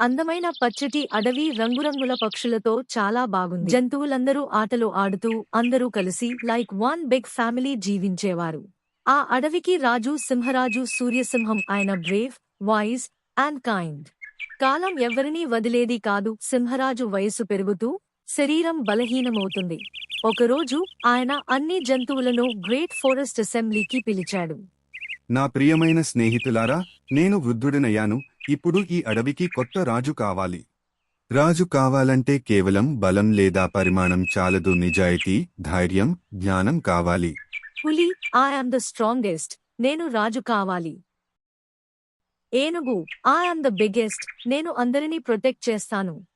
అందమైన పచ్చటి అడవి రంగురంగుల పక్షులతో చాలా బాగుంది. జంతువులందరూ ఆటలు ఆడుతూ అందరూ కలిసి లైక్ వన్ బిగ్ ఫ్యామిలీ జీవించేవారు. ఆ అడవికి రాజు సింహరాజు సూర్యసింహం ఆయన బ్రేవ్ వాయిస్ అండ్ కైండ్. కాలం ఎవరినీ వదిలేది కాదు సింహరాజు వయసు పెరుగుతూ శరీరం బలహీనమవుతుంది. ఒకరోజు ఆయన అన్ని జంతువులను గ్రేట్ ఫారెస్ట్ అసెంబ్లీకి పిలిచాడు. నా ప్రియమైన స్నేహితులారా నేను వృద్ధుడినయ్యాను ఇప్పుడు ఈ అడవికి కొత్త రాజు కావాలి. రాజు కావాలంటే కేవలం బలం లేదా పరిమాణం చాలదు. నిజాయితీ ధైర్యం జ్ఞానం కావాలి. పులి ఐ ఆమ్ ద స్ట్రాంగెస్ట్ నేను రాజు కావాలి. ఏనుగు ఐ ఆమ్ ద బిగ్గెస్ట్ నేను అందరినీ ప్రొటెక్ట్ చేస్తాను.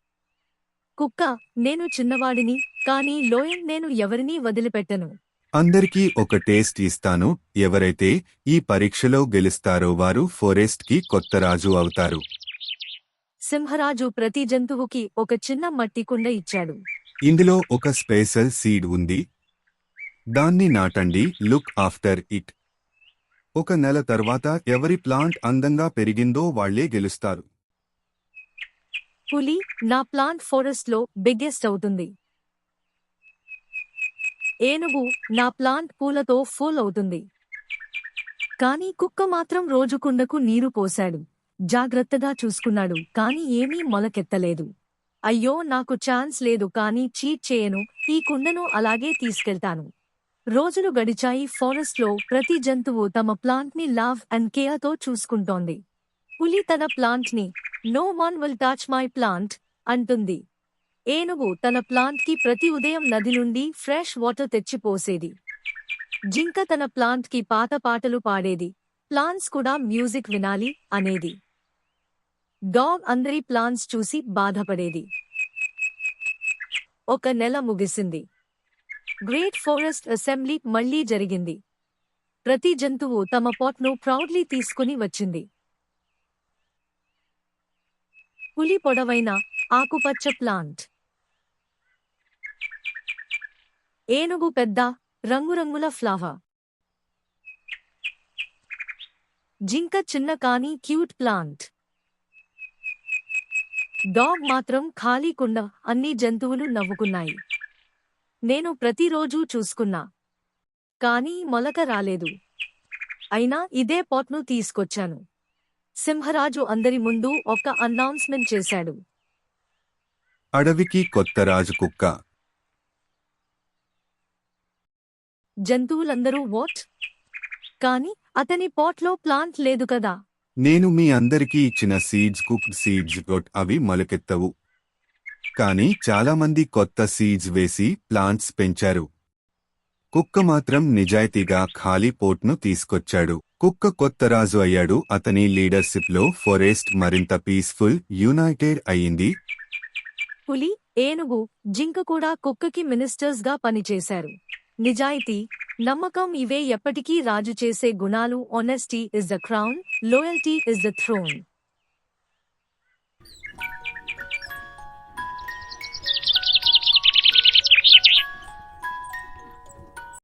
కుక్క నేను చిన్నవాడిని కానీ లోయన్ నేను ఎవరినీ వదిలిపెట్టను. అందరికీ ఒక టేస్ట్ ఇస్తాను. ఎవరైతే ఈ పరీక్షలో గెలుస్తారో వారు ఫారెస్ట్కి కొత్త రాజు అవుతారు. సింహరాజు ప్రతి జంతువుకి ఒక చిన్న మట్టి కుండ ఇచ్చాడు. ఇందులో ఒక స్పెషల్ సీడ్ ఉంది. దాన్ని నాటండి. Look after it. ఒక నెల తర్వాత ఎవరి ప్లాంట్ అందంగా పెరిగిందో వాళ్ళే గెలుస్తారు. పులి నా ప్లాంట్ ఫారెస్ట్లో బిగ్గెస్ట్ అవుతుంది. ఏనుగు నా ప్లాంట్ పూలతో ఫుల్ అవుతుంది. కానీ కుక్క మాత్రం రోజు కుండకు నీరు పోశాడు. జాగ్రత్తగా చూసుకున్నాడు కాని ఏమీ మొలకెత్తలేదు. అయ్యో నాకు ఛాన్స్ లేదు కానీ చీట్ చేయను ఈ కుండను అలాగే తీసుకెళ్తాను. రోజులు గడిచాయి ఫారెస్ట్లో ప్రతి జంతువు తమ ప్లాంట్ని లవ్ అండ్ కేర్తో చూసుకుంటోంది. పులి తన ప్లాంట్ని no one will touch my plant అంటుంది. ఏనుగు తన ప్లాంట్కి ప్రతి ఉదయం నది నుండి ఫ్రెష్ వాటర్ తెచ్చిపోసేది. జింక తన ప్లాంట్కి పాత పాటలు పాడేది. ప్లాంట్స్ కూడా మ్యూజిక్ వినాలి అనేది. డాగ్ అందరి ప్లాన్స్ చూసి బాధపడేది. ఒక నెల ముగిసింది. గ్రేట్ ఫారెస్ట్ అసెంబ్లీ మళ్ళీ జరిగింది. ప్రతి జంతువు తమ పాట్ను ప్రౌడ్లీ తీసుకుని వచ్చింది. పులి పొడవైన ఆకుపచ్చ ప్లాంట్. ఏనుగు పెద్ద రంగురంగుల ఫ్లవర్. జింక చిన్న కానీ క్యూట్ ప్లాంట్. డాగ్ మాత్రం ఖాళీ కుండ అన్ని జంతువులు నవ్వుకున్నాయి. నేను ప్రతిరోజూ చూసుకున్నా. కానీ మొలక రాలేదు. అయినా ఇదే పాట్ను తీసుకొచ్చాను. సింహరాజు అందరి ముందు ఒక అనౌన్స్మెంట్ చేశాడు. అడవికి కొత్త రాజు కుక్క. జంతువులందరూ వాట్? కాని అతని పాట్లో ప్లాంట్ లేదు కదా. నేను మీ అందరికీ ఇచ్చిన సీడ్స్ కుక్డ్ సీడ్స్ గొట్ అవి మొలకెత్తవు. కానీ చాలామంది కొత్త సీడ్స్ వేసి ప్లాంట్స్ పెంచారు. కుక్క మాత్రం నిజాయితీగా ఖాళీ పోట్ను తీసుకొచ్చాడు. కుక్క కొత్త రాజు అయ్యాడు. అతని లీడర్షిప్లో ఫారెస్ట్ మరింత పీస్ఫుల్ యునైటెడ్ అయింది పులి ఏనుగు జింక కూడా కుక్కకి మినిస్టర్స్గా పనిచేశారు. నిజాయితీ నమ్మకం ఇవే ఎప్పటికీ రాజు చేసే గుణాలు. Honesty is the crown loyalty is the throne